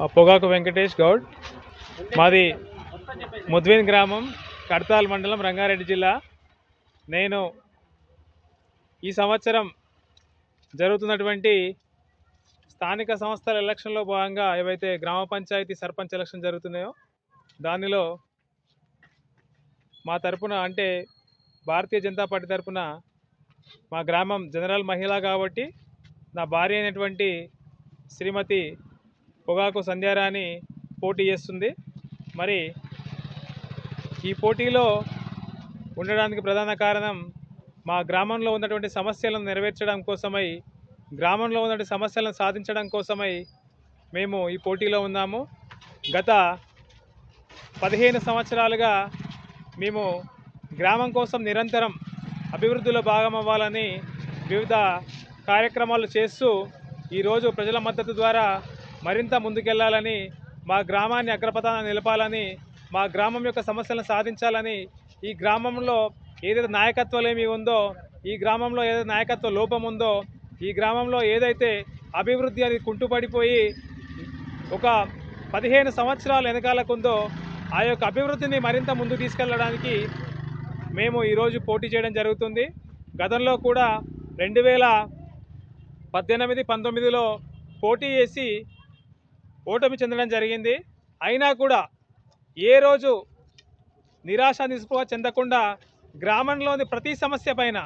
ఆ, పొగాకు వెంకటేష్ గౌడ్. మాది ముద్విన్ గ్రామం కడతాల్ మండలం రంగారెడ్డి జిల్లా. నేను ఈ సంవత్సరం జరుగుతున్నటువంటి స్థానిక సంస్థల ఎలక్షన్లో భాగంగా ఏవైతే గ్రామ పంచాయతీ సర్పంచ్ ఎలక్షన్ జరుగుతున్నాయో దానిలో మా తరపున అంటే భారతీయ జనతా పార్టీ తరపున మా గ్రామం జనరల్ మహిళ కాబట్టి నా భార్య అయినటువంటి శ్రీమతి పొగాకు సంధ్యారాణి పోటీ చేస్తుంది. మరి ఈ పోటీలో ఉండడానికి ప్రధాన కారణం మా గ్రామంలో ఉన్నటువంటి సమస్యలను నెరవేర్చడం కోసమై గ్రామంలో ఉన్నటువంటి సమస్యలను సాధించడం కోసమై మేము ఈ పోటీలో ఉన్నాము. గత పదిహేను సంవత్సరాలుగా మేము గ్రామం కోసం నిరంతరం అభివృద్ధిలో భాగం అవ్వాలని వివిధ కార్యక్రమాలు చేస్తూ ఈరోజు ప్రజల మద్దతు ద్వారా మరింత ముందుకెళ్ళాలని మా గ్రామాన్ని అగ్రపథాన నిలపాలని మా గ్రామం యొక్క సమస్యలను సాధించాలని ఈ గ్రామంలో ఏదైతే నాయకత్వలేమి ఉందో ఈ గ్రామంలో ఏదైతే నాయకత్వ లోపం ఉందో ఈ గ్రామంలో ఏదైతే అభివృద్ధి అనేది కుంటుపడిపోయి ఒక పదిహేను సంవత్సరాల వెనకాలకుందో ఆ యొక్క అభివృద్ధిని మరింత ముందు తీసుకెళ్ళడానికి మేము ఈరోజు పోటీ చేయడం జరుగుతుంది. గతంలో కూడా రెండు వేల పద్దెనిమిది పంతొమ్మిదిలో పోటీ చేసి ఓటమి చెందడం జరిగింది. అయినా కూడా ఏ రోజు నిరాశ నిస్పృహ చెందకుండా గ్రామంలోని ప్రతి సమస్య పైన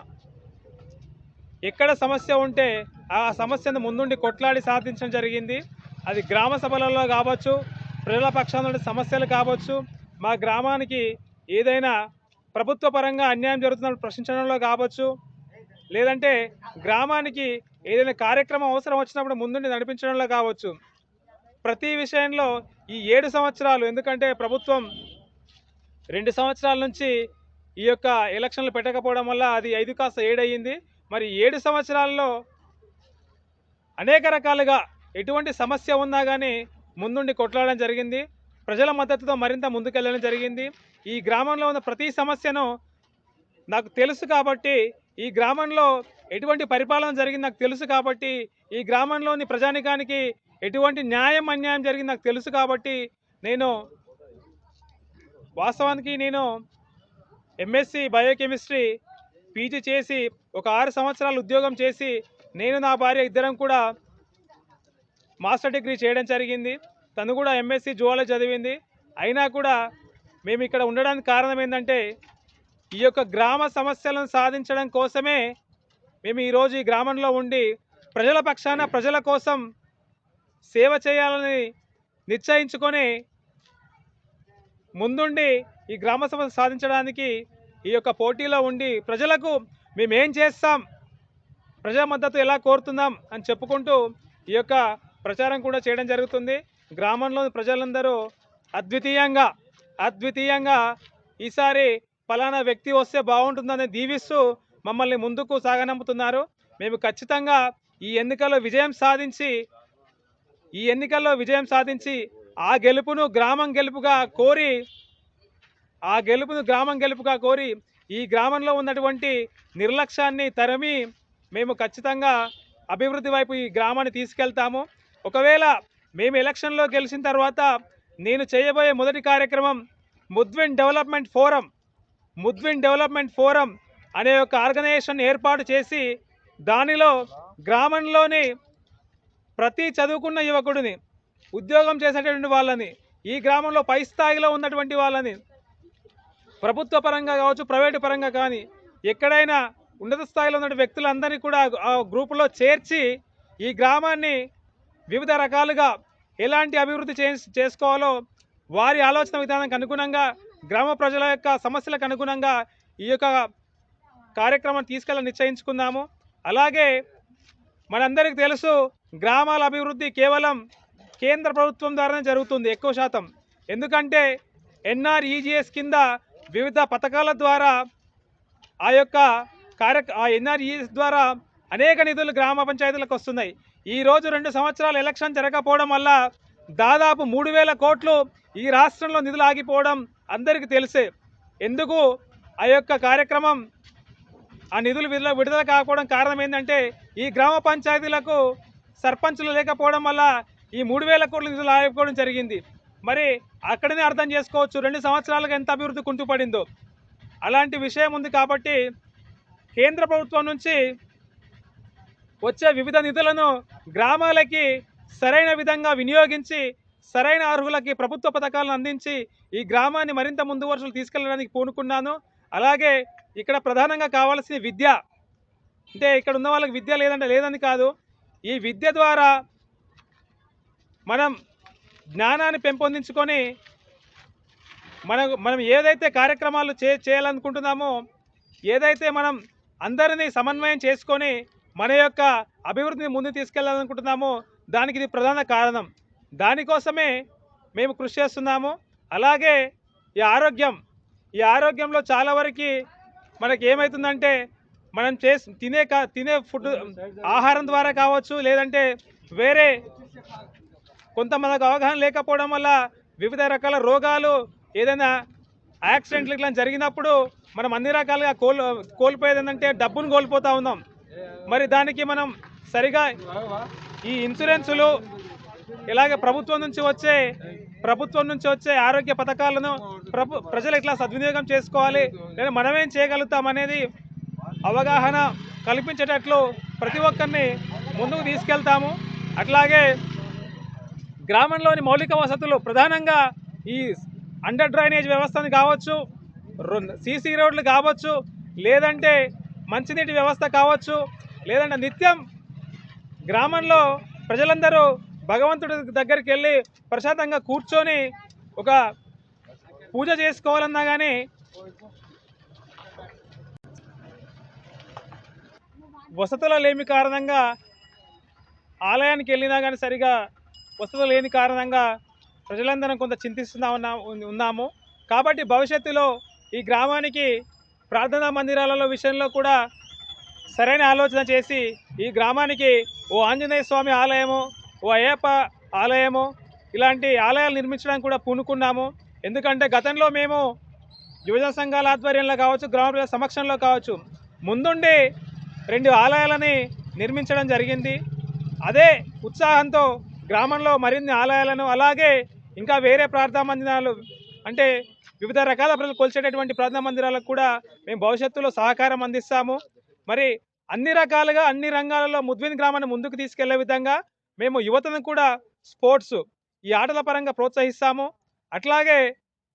ఎక్కడ సమస్య ఉంటే ఆ సమస్యను ముందుండి కొట్లాడి సాధించడం జరిగింది. అది గ్రామ సభలలో కావచ్చు ప్రజల పక్షాన సమస్యలు కావచ్చు మా గ్రామానికి ఏదైనా ప్రభుత్వ పరంగా అన్యాయం జరుగుతున్నప్పుడు ప్రశ్నించడంలో కావచ్చు లేదంటే గ్రామానికి ఏదైనా కార్యక్రమం అవసరం వచ్చినప్పుడు ముందుండి నడిపించడంలో కావచ్చు. ప్రతి విషయంలో ఈ ఏడు సంవత్సరాలు ఎందుకంటే ప్రభుత్వం రెండు సంవత్సరాల నుంచి ఈ యొక్క ఎలక్షన్లు పెట్టకపోవడం వల్ల అది ఐదు కాస్త ఏడయ్యింది మరి ఏడు సంవత్సరాల్లో అనేక రకాలుగా ఎటువంటి సమస్య ఉన్నా కానీ ముందుండి కొట్లాడడం జరిగింది. ప్రజల మద్దతుతో మరింత ముందుకెళ్ళడం జరిగింది. ఈ గ్రామంలో ఉన్న ప్రతి సమస్యను నాకు తెలుసు కాబట్టి ఈ గ్రామంలో ఎటువంటి పరిపాలన జరిగింది నాకు తెలుసు కాబట్టి ఈ గ్రామంలోని ప్రజానికానికి ఎటువంటి న్యాయం అన్యాయం జరిగింది నాకు తెలుసు కాబట్టి నేను వాస్తవానికి నేను ఎంఎస్సి బయోకెమిస్ట్రీ పీజీ చేసి ఒక ఆరు సంవత్సరాలు ఉద్యోగం చేసి నేను నా భార్య ఇద్దరం కూడా మాస్టర్ డిగ్రీ చేయడం జరిగింది. తను కూడా ఎంఎస్సి జువాలజీ చదివింది. అయినా కూడా మేము ఇక్కడ ఉండడానికి కారణం ఏంటంటే ఈ యొక్క గ్రామ సమస్యలను సాధించడం కోసమే మేము ఈరోజు ఈ గ్రామంలో ఉండి ప్రజల పక్షాన ప్రజల కోసం సేవ చేయాలని నిశ్చయించుకొని ముందుండి ఈ గ్రామ సభ సాధించడానికి ఈ యొక్క పోటీలో ఉండి ప్రజలకు మేమేం చేస్తాం ప్రజా మద్దతు ఎలా కోరుతున్నాం అని చెప్పుకుంటూ ఈ యొక్క ప్రచారం కూడా చేయడం జరుగుతుంది. గ్రామంలోని ప్రజలందరూ అద్వితీయంగా అద్వితీయంగా ఈసారి ఫలానా వ్యక్తి వస్తే బాగుంటుందని దీవిస్తూ మమ్మల్ని ముందుకు సాగనంపుతున్నారు. మేము ఖచ్చితంగా ఈ ఎన్నికల్లో విజయం సాధించి ఈ ఎన్నికల్లో విజయం సాధించి ఆ గెలుపును గ్రామం గెలుపుగా కోరి ఆ గెలుపును గ్రామం గెలుపుగా కోరి ఈ గ్రామంలో ఉన్నటువంటి నిర్లక్ష్యాన్ని తరిమి మేము ఖచ్చితంగా అభివృద్ధి వైపు ఈ గ్రామాన్ని తీసుకెళ్తాము. ఒకవేళ మేము ఎలక్షన్లో గెలిచిన తర్వాత నేను చేయబోయే మొదటి కార్యక్రమం Mudvin development forum Mudvin development forum అనే ఒక ఆర్గనైజేషన్ ఏర్పాటు చేసి దానిలో గ్రామంలోని ప్రతి చదువుకున్న యువకుడిని ఉద్యోగం చేసేటటువంటి వాళ్ళని ఈ గ్రామంలో పై స్థాయిలో ఉన్నటువంటి వాళ్ళని ప్రభుత్వ పరంగా కావచ్చు ప్రైవేటు పరంగా కానీ ఎక్కడైనా ఉన్నత స్థాయిలో ఉన్న వ్యక్తులందరినీ కూడా ఆ గ్రూపులో చేర్చి ఈ గ్రామాన్ని వివిధ రకాలుగా ఎలాంటి అభివృద్ధి చేసుకోవాలో వారి ఆలోచన విధానానికి అనుగుణంగా గ్రామ ప్రజల యొక్క సమస్యలకు అనుగుణంగా ఈ యొక్క కార్యక్రమం తీసుకెళ్ళ నిశ్చయించుకున్నాము అలాగే మనందరికీ తెలుసు గ్రామాల అభివృద్ధి కేవలం కేంద్ర ప్రభుత్వం ద్వారానే జరుగుతుంది ఎక్కువ శాతం. ఎందుకంటే ఎన్ఆర్ఈజిఎస్ కింద వివిధ పథకాల ద్వారా ఆ యొక్క కార్య ఆ ఎన్ఆర్ఈఎస్ ద్వారా అనేక నిధులు గ్రామ పంచాయతీలకు వస్తున్నాయి. ఈ రోజు రెండు సంవత్సరాలు ఎలక్షన్ జరగకపోవడం వల్ల దాదాపు మూడు వేల కోట్లు ఈ రాష్ట్రంలో నిధులు ఆగిపోవడం అందరికీ తెలిసే. ఎందుకు? ఆ యొక్క కార్యక్రమం ఆ నిధులు విడుదల విడుదల కాకపోవడం కారణం ఏంటంటే ఈ గ్రామ పంచాయతీలకు సర్పంచులు లేకపోవడం వల్ల ఈ మూడు వేల కోట్ల నిధులు ఆగిపోవడం జరిగింది. మరి అక్కడనే అర్థం చేసుకోవచ్చు రెండు సంవత్సరాలుగా ఎంత అభివృద్ధి కుంటుపడిందో అలాంటి విషయం ఉంది కాబట్టి కేంద్ర ప్రభుత్వం నుంచి వచ్చే వివిధ నిధులను గ్రామాలకి సరైన విధంగా వినియోగించి సరైన అర్హులకి ప్రభుత్వ పథకాలను అందించి ఈ గ్రామాన్ని మరింత ముందు వరుసలు తీసుకెళ్ళడానికి పూనుకున్నాను. అలాగే ఇక్కడ ప్రధానంగా కావాల్సిన విద్య. అంటే ఇక్కడ ఉన్న వాళ్ళకి విద్య లేదంటే లేదని కాదు. ఈ విద్య ద్వారా మనం జ్ఞానాన్ని పెంపొందించుకొని మన మనం ఏదైతే కార్యక్రమాలు చే చేయాలనుకుంటున్నామో ఏదైతే మనం అందరినీ సమన్వయం చేసుకొని మన యొక్క అభివృద్ధిని ముందు తీసుకెళ్ళాలనుకుంటున్నామో దానికి ఇది ప్రధాన కారణం. దానికోసమే మేము కృషి చేస్తున్నాము. అలాగే ఈ ఆరోగ్యం ఈ ఆరోగ్యంలో చాలా వరకు మనకి ఏమవుతుందంటే మనం చేసి తినే కా తినే ఫుడ్ ఆహారం ద్వారా కావచ్చు లేదంటే వేరే కొంతమందికి అవగాహన లేకపోవడం వల్ల వివిధ రకాల రోగాలు ఏదైనా యాక్సిడెంట్లు ఇట్లా జరిగినప్పుడు మనం అన్ని రకాలుగా కోల్ కోల్పోయేది ఏంటంటే డబ్బును కోల్పోతూ ఉన్నాం. మరి దానికి మనం సరిగా ఈ ఇన్సూరెన్సులు ఇలాగే ప్రభుత్వం నుంచి వచ్చే ప్రభుత్వం నుంచి వచ్చే ఆరోగ్య పథకాలను ప్రభు ప్రజలు ఇట్లా సద్వినియోగం చేసుకోవాలి? లేదా మనమేం చేయగలుగుతాం అనేది అవగాహన కల్పించేటట్లు ప్రతి ఒక్కరిని ముందుకు తీసుకెళ్తాము. అట్లాగే గ్రామంలోని మౌలిక వసతులు ప్రధానంగా ఈ అండర్ డ్రైనేజ్ వ్యవస్థను కావచ్చు సీసీ రోడ్లు కావచ్చు లేదంటే మంచినీటి వ్యవస్థ కావచ్చు లేదంటే నిత్యం గ్రామంలో ప్రజలందరూ భగవంతుడి దగ్గరికి వెళ్ళి ప్రశాంతంగా కూర్చొని ఒక పూజ చేసుకోవాలన్నా కానీ వసతుల లేమి కారణంగా ఆలయానికి వెళ్ళినా కానీ సరిగా వసతులు లేని కారణంగా ప్రజలందరం కొంత చింతిస్తున్నా ఉన్నా ఉన్నాము. కాబట్టి భవిష్యత్తులో ఈ గ్రామానికి ప్రార్థనా మందిరాలలో విషయంలో కూడా సరైన ఆలోచన చేసి ఈ గ్రామానికి ఓ ఆంజనేయ స్వామి ఆలయము ఓ అయ్యప్ప ఆలయము ఇలాంటి ఆలయాలు నిర్మించడానికి కూడా పూనుకున్నాము. ఎందుకంటే గతంలో మేము యువజన సంఘాల ఆధ్వర్యంలో కావచ్చు గ్రామ ప్రజల సమక్షంలో కావచ్చు ముందుండి రెండు ఆలయాలని నిర్మించడం జరిగింది. అదే ఉత్సాహంతో గ్రామంలో మరిన్ని ఆలయాలను అలాగే ఇంకా వేరే ప్రార్థనా మందిరాలు అంటే వివిధ రకాల ప్రజలు కొలిచేటటువంటి ప్రార్థనా మందిరాలకు కూడా మేము భవిష్యత్తులో సహకారం అందిస్తాము. మరి అన్ని రకాలుగా అన్ని రంగాలలో ముద్విన్ గ్రామాన్ని ముందుకు తీసుకెళ్ళే విధంగా మేము యువతను కూడా స్పోర్ట్స్ ఈ ఆటల పరంగా ప్రోత్సహిస్తాము. అట్లాగే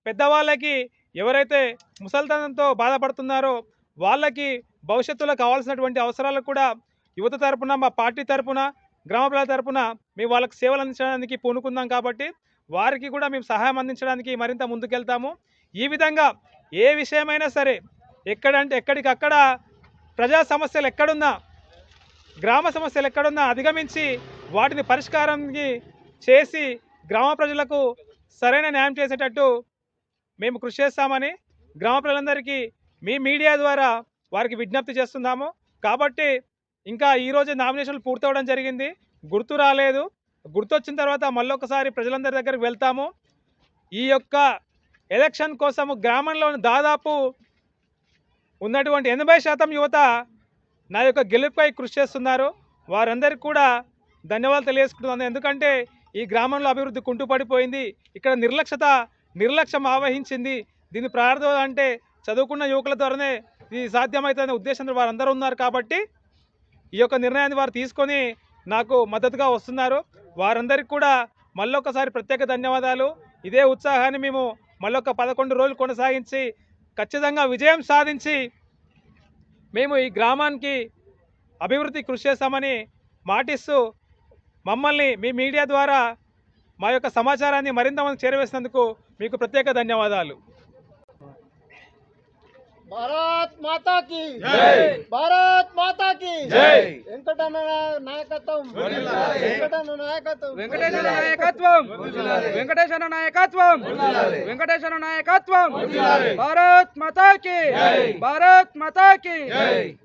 పెద్దవాళ్ళకి ఎవరైతే ముసల్తనంతో బాధపడుతున్నారో వాళ్ళకి భవిష్యత్తులో కావాల్సినటువంటి అవసరాలకు కూడా యువత తరపున మా పార్టీ తరపున గ్రామ ప్రజల తరపున మేము వాళ్ళకి సేవలు అందించడానికి పూనుకుందాం కాబట్టి వారికి కూడా మేము సహాయం అందించడానికి మరింత ముందుకెళ్తాము. ఈ విధంగా ఏ విషయమైనా సరే ఎక్కడంటే ఎక్కడికక్కడ ప్రజా సమస్యలు ఎక్కడున్నా గ్రామ సమస్యలు ఎక్కడున్నా అధిగమించి వాటిని పరిష్కారానికి చేసి గ్రామ ప్రజలకు సరైన న్యాయం చేసేటట్టు మేము కృషి చేస్తామని గ్రామ ప్రజలందరికీ మీ మీడియా ద్వారా వారికి విజ్ఞప్తి చేస్తున్నాము. కాబట్టి ఇంకా ఈరోజు నామినేషన్లు పూర్తవడం జరిగింది. గుర్తు రాలేదు. గుర్తొచ్చిన తర్వాత మళ్ళొకసారి ప్రజలందరి దగ్గరికి వెళ్తాము. ఈ యొక్క ఎలక్షన్ కోసము గ్రామంలోని దాదాపు ఉన్నటువంటి ఎనభై శాతం యువత నా యొక్క గెలుపుపై కృషి చేస్తున్నారు. వారందరికీ కూడా ధన్యవాదాలు తెలియజేసుకుంటున్నాను. ఎందుకంటే ఈ గ్రామంలో అభివృద్ధి కుంటుపడిపోయింది. ఇక్కడ నిర్లక్ష్యత నిర్లక్ష్యం ఆవహించింది. దీన్ని ప్రార్థన అంటే చదువుకున్న యువకుల ద్వారానే ఇది సాధ్యమవుతుందనే ఉద్దేశంతో వారందరూ ఉన్నారు కాబట్టి ఈ యొక్క నిర్ణయాన్ని వారు తీసుకొని నాకు మద్దతుగా వస్తున్నారు. వారందరికీ కూడా మళ్ళొకసారి ప్రత్యేక ధన్యవాదాలు. ఇదే ఉత్సాహాన్ని మేము మళ్ళొక పదకొండు రోజులు కొనసాగించి ఖచ్చితంగా విజయం సాధించి మేము ఈ గ్రామానికి అభివృద్ధి కృషి చేస్తామని మాటిస్తూ మమ్మల్ని మీ మీడియా ద్వారా మా యొక్క సమాచారాన్ని మరింత మంది చేరవేసినందుకు మీకు ప్రత్యేక ధన్యవాదాలు. భారత్ మాతా की। జై. భారత్ మాతా की। జై. వెంకటన్న నాయకత్వం వెంకటన్న నాయకత్వం వెంకటేశ్వర నాయకత్వం వెంకటేశ్వర నాయకత్వం వెంకటేశ్వర నాయకత్వం భారత్ మాతాకి భారత్ మాతాకి